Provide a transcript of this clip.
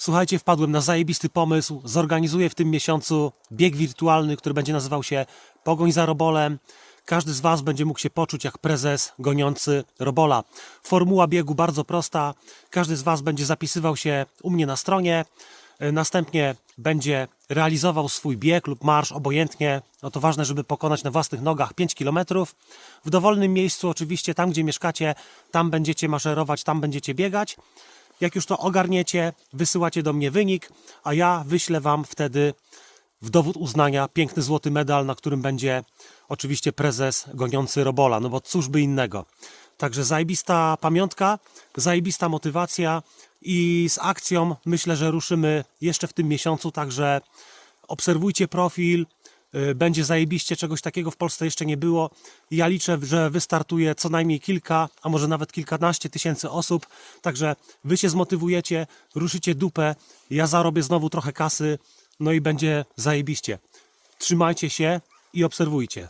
Słuchajcie, wpadłem na zajebisty pomysł. Zorganizuję w tym miesiącu bieg wirtualny, który będzie nazywał się Pogoń za Robolem. Każdy z Was będzie mógł się poczuć jak prezes goniący Robola. Formuła biegu bardzo prosta. Każdy z Was będzie zapisywał się u mnie na stronie. E, Następnie będzie realizował swój bieg lub marsz, obojętnie. No to ważne, żeby pokonać na własnych nogach 5 km. W dowolnym miejscu, oczywiście, tam gdzie mieszkacie, tam będziecie maszerować, tam będziecie biegać. Jak już to ogarniecie, wysyłacie do mnie wynik, a ja wyślę Wam wtedy w dowód uznania piękny złoty medal, na którym będzie oczywiście prezes goniący Robola, no bo cóż by innego. Także zajebista pamiątka, zajebista motywacja i z akcją myślę, że ruszymy jeszcze w tym miesiącu, także obserwujcie profil, będzie zajebiście, czegoś takiego w Polsce jeszcze nie było. Ja liczę, że wystartuje co najmniej kilka, a może nawet kilkanaście tysięcy osób, także wy się zmotywujecie, ruszycie dupę, ja zarobię znowu trochę kasy, no i będzie zajebiście. Trzymajcie się i obserwujcie.